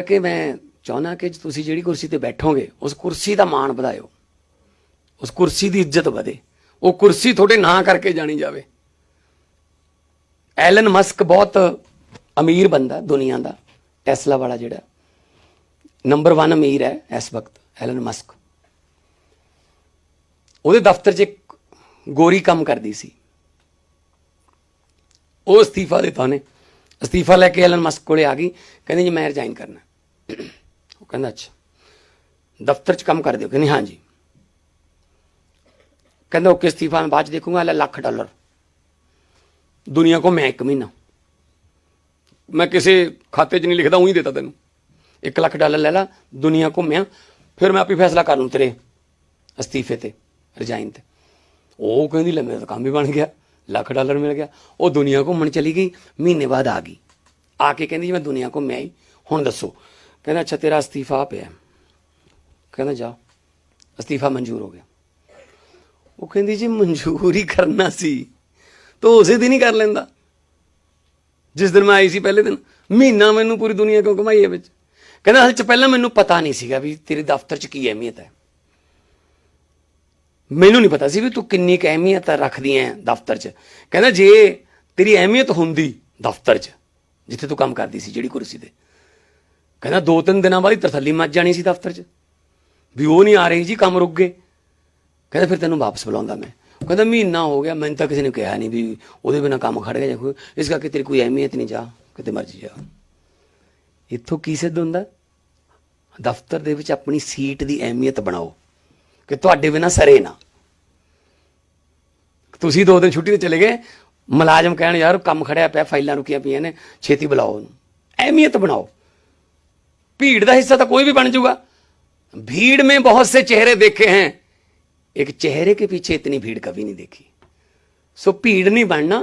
ਕਿ ਮੈਂ ਚਾਹੁੰਦਾ ਕਿ ਤੁਸੀਂ ਜਿਹੜੀ ਕੁਰਸੀ ਤੇ ਬੈਠੋਗੇ, ਉਸ ਕੁਰਸੀ ਦਾ ਮਾਣ ਵਧਾਇਓ। ਉਸ ਕੁਰਸੀ ਦੀ ਇੱਜ਼ਤ ਵਧੇ। ਉਹ ਕੁਰਸੀ ਤੁਹਾਡੇ ਨਾਂ ਕਰਕੇ ਜਾਣੀ ਜਾਵੇ। ਐਲਨ ਮਸਕ ਬਹੁਤ ਅਮੀਰ ਬੰਦਾ ਦੁਨੀਆ ਦਾ, ਟੈਸਲਾ ਵਾਲਾ ਜਿਹੜਾ। ਨੰਬਰ 1 ਅਮੀਰ ਹੈ ਇਸ ਵਕਤ, ਐਲਨ ਮਸਕ। ਉਹਦੇ ਦਫ਼ਤਰ 'ਚ ਇੱਕ ਗੋਰੀ ਕੰਮ ਕਰਦੀ ਸੀ। ਉਹ ਅਸਤੀਫਾ ਦਿੱਤਾ ਉਹਨੇ। ਅਸਤੀਫਾ ਲੈ ਕੇ ਐਲਨ ਮਸਕ ਕੋਲੇ ਆ ਗਈ। ਕਹਿੰਦੀ ਜੀ, ਮੈਂ ਰਿਜ਼ਾਈਨ ਕਰਨਾ। ਉਹ ਕਹਿੰਦਾ, ਅੱਛਾ, ਦਫ਼ਤਰ 'ਚ ਕੰਮ ਕਰਦੇ ਹੋ ਕਹਿੰਦੀ ਹਾਂ ਜੀ ਕਹਿੰਦਾ, ਓਕੇ ਅਸਤੀਫਾ, ਮੈਂ ਬਾਅਦ 'ਚ ਦੇਖੂੰਗਾ, ਲੈ ਲੱਖ ਡਾਲਰ। ਦੁਨੀਆ ਕੋ ਮੈਂ ਇੱਕ ਮਹੀਨਾ। ਮੈਂ ਕਿਸੇ ਖਾਤੇ 'ਚ ਨਹੀਂ ਲਿਖਦਾ, ਉਹੀ ਦੇਤਾ ਤੈਨੂੰ। 1 ਲੱਖ ਡਾਲਰ ਲੈ ਲਾ, ਦੁਨੀਆ ਘੁੰਮਿਆ ਫਿਰ ਮੈਂ ਆਪੇ ਫੈਸਲਾ ਕਰ ਲੂੰ ਤੇਰੇ ਅਸਤੀਫੇ ਤੇ ਰਿਜ਼ਾਈਨ ਤੇ। ਉਹ ਕਹਿੰਦੀ, ਲੈ, ਮੇਰਾ ਤਾਂ ਕੰਮ ਵੀ ਬਣ ਗਿਆ। ਲੱਖ ਡਾਲਰ ਮਿਲ ਗਿਆ। ਉਹ ਦੁਨੀਆ ਘੁੰਮਣ ਚਲੀ ਗਈ, ਮਹੀਨੇ ਬਾਅਦ ਆ ਗਈ। ਆ ਕੇ ਕਹਿੰਦੀ, ਜੀ, ਮੈਂ ਦੁਨੀਆ ਘੁੰਮਿਆ ਹੀ। ਹੁਣ ਦੱਸੋ ਕਹਿੰਦਾ, ਅੱਛਾ, ਤੇਰਾ ਅਸਤੀਫਾ ਪਿਆ। ਕਹਿੰਦਾ, ਜਾ। ਅਸਤੀਫਾ ਮਨਜ਼ੂਰ ਹੋ ਗਿਆ। ਉਹ ਕਹਿੰਦੀ, ਜੀ, ਮਨਜ਼ੂਰ ਹੀ ਕਰਨਾ ਸੀ। ਤੋ ਉਸੇ ਦਿਨ ਹੀ ਕਰ ਲੈਂਦਾ। ਜਿਸ ਦਿਨ ਮੈਂ ਆਈ ਸੀ, ਪਹਿਲੇ ਦਿਨ। ਮਹੀਨਾ ਮੈਨੂੰ ਪੂਰੀ ਦੁਨੀਆ ਕਿਉਂ ਘੁਮਾਈ ਹੈ ਵਿੱਚ? ਕਹਿੰਦਾ, ਹਲ ਚ ਪਹਿਲਾਂ ਮੈਨੂੰ ਪਤਾ ਨਹੀਂ ਸੀਗਾ ਵੀ ਤੇਰੇ ਦਫ਼ਤਰ ਚ ਕੀ ਅਹਿਮੀਅਤ ਹੈ। ਮੈਨੂੰ ਨਹੀਂ ਪਤਾ ਸੀ ਵੀ ਤੂੰ ਕਿੰਨੀ ਕੁ ਅਹਿਮੀਅਤ ਰੱਖਦੀ ਹੈ ਦਫ਼ਤਰ 'ਚ। ਕਹਿੰਦਾ, ਜੇ ਤੇਰੀ ਅਹਿਮੀਅਤ ਹੁੰਦੀ ਦਫ਼ਤਰ 'ਚ, ਜਿੱਥੇ ਤੂੰ ਕੰਮ ਕਰਦੀ ਸੀ, ਜਿਹੜੀ ਕੁਰਸੀ ਤੇ। ਕਹਿੰਦਾ ਦੋ ਤਿੰਨ ਦਿਨਾਂ ਬਾਅਦ ਹੀ ਤਰਥੱਲੀ ਮੱਚ ਜਾਣੀ ਸੀ ਦਫ਼ਤਰ 'ਚ। ਵੀ ਉਹ ਨਹੀਂ ਆ ਰਹੀ ਜੀ, ਕੰਮ ਰੁਕ ਗਏ। ਕਹਿੰਦਾ ਫਿਰ ਤੈਨੂੰ ਵਾਪਸ ਬੁਲਾਉਂਦਾ ਮੈਂ। ਕਹਿੰਦਾ ਮਹੀਨਾ ਹੋ ਗਿਆ, ਮੈਨੂੰ ਤਾਂ ਕਿਸੇ ਨੇ ਕਿਹਾ ਨਹੀਂ ਵੀ ਉਹਦੇ ਬਿਨਾ ਕੰਮ ਖੜ ਗਿਆ ਜਾਂ ਕੋਈ। ਇਸ ਕਰਕੇ ਤੇਰੀ ਕੋਈ ਅਹਿਮੀਅਤ ਨਹੀਂ, ਜਾ, ਕਿਤੇ ਮਰਜ਼ੀ ਜਾ। ਇੱਥੋਂ ਕੀ ਸਿੱਧ ਹੁੰਦਾ? ਦਫ਼ਤਰ ਦੇ ਵਿੱਚ ਆਪਣੀ ਸੀਟ ਦੀ ਅਹਿਮੀਅਤ ਬਣਾਓ ਕਿ ਤੁਹਾਡੇ ਬਿਨਾ ਸਰੇ ਨਾ। ਤੁਸੀਂ ਦੋ ਦਿਨ ਛੁੱਟੀ ਤੇ ਚਲੇ ਗਏ, ਮੁਲਾਜ਼ਮ ਕਹਿਣ, ਯਾਰ ਕੰਮ ਖੜਿਆ ਪਿਆ, ਫਾਈਲਾਂ ਰੁਕੀਆਂ ਪਈਆਂ ਨੇ, ਛੇਤੀ ਬੁਲਾਓ ਉਹਨੂੰ। ਅਹਿਮੀਅਤ ਬਣਾਓ। ਭੀੜ ਦਾ ਹਿੱਸਾ ਤਾਂ ਕੋਈ ਵੀ ਬਣ ਜਾਊਗਾ भीड़ में बहुत से चेहरे देखे हैं एक चेहरे के पीछे इतनी भीड़ कभी नहीं देखी सो भीड़ नहीं बनना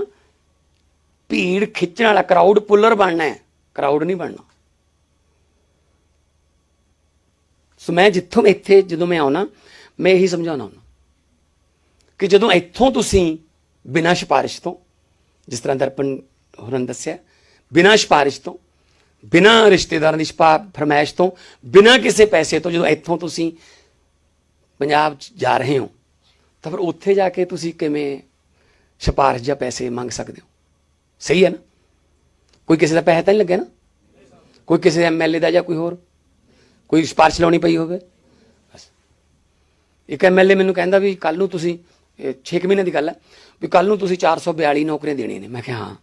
भीड़ खिंचने वाला क्राउड पुलर बनना है क्राउड ਨਹੀਂ ਬਣਨਾ ਸੋ ਮੈਂ ਜਿੱਥੋਂ ਇੱਥੇ ਜਦੋਂ ਮੈਂ ਆਉਣਾ ਮੈਂ ਇਹੀ ਸਮਝਾਉਣਾ ਹੁੰਦਾ ਕਿ ਜਦੋਂ ਇੱਥੋਂ ਤੁਸੀਂ ਬਿਨਾਂ ਸਿਫਾਰਿਸ਼ ਤੋਂ ਜਿਸ ਤਰ੍ਹਾਂ ਦਰਪਣ ਹੋਰਾਂ ਨੇ ਦੱਸਿਆ ਬਿਨਾਂ ਸਿਫਾਰਿਸ਼ ਤੋਂ ਬਿਨਾਂ ਰਿਸ਼ਤੇਦਾਰਾਂ ਦੀ ਸਿਫਾ ਫਰਮਾਇਸ਼ ਤੋਂ, ਬਿਨਾਂ ਕਿਸੇ ਪੈਸੇ ਤੋਂ, ਜਦੋਂ ਇੱਥੋਂ ਤੁਸੀਂ ਪੰਜਾਬ 'ਚ ਜਾ ਰਹੇ ਹੋ, ਤਾਂ ਫਿਰ ਉੱਥੇ ਜਾ ਕੇ ਤੁਸੀਂ ਕਿਵੇਂ ਸਿਫਾਰਿਸ਼ ਜਾਂ ਪੈਸੇ ਮੰਗ ਸਕਦੇ ਹੋ? ਸਹੀ ਹੈ ਨਾ? ਕੋਈ ਕਿਸੇ ਦਾ ਪੈਸਾ ਤਾਂ ਨਹੀਂ ਲੱਗਿਆ ਨਾ? ਕੋਈ ਕਿਸੇ ਐਮਐਲਏ ਦਾ ਜਾਂ ਕੋਈ ਹੋਰ? ਕੋਈ ਸਿਫਾਰਿਸ਼ ਲਾਉਣੀ ਪਈ ਹੋਵੇ? ਬਸ। ਇੱਕ ਐਮਐਲਏ ਮੈਨੂੰ ਕਹਿੰਦਾ ਵੀ ਕੱਲ ਨੂੰ ਤੁਸੀਂ 6 ਮਹੀਨੇ ਦੀ ਗੱਲ ਹੈ, ਵੀ ਕੱਲ ਨੂੰ ਤੁਸੀਂ 442 ਨੌਕਰੀਆਂ ਦੇਣੀਆਂ ਨੇ। ਮੈਂ ਕਿਹਾ, ਹਾਂ।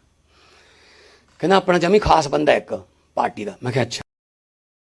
ਕਹਿੰਦਾ, ਆਪਣਾ ਜਮੀ ਖਾਸ ਬੰਦਾ ਇੱਕ। ਪਾਰਟੀ ਦਾ। ਮੈਂ ਕਿਹਾ ਅੱਛਾ।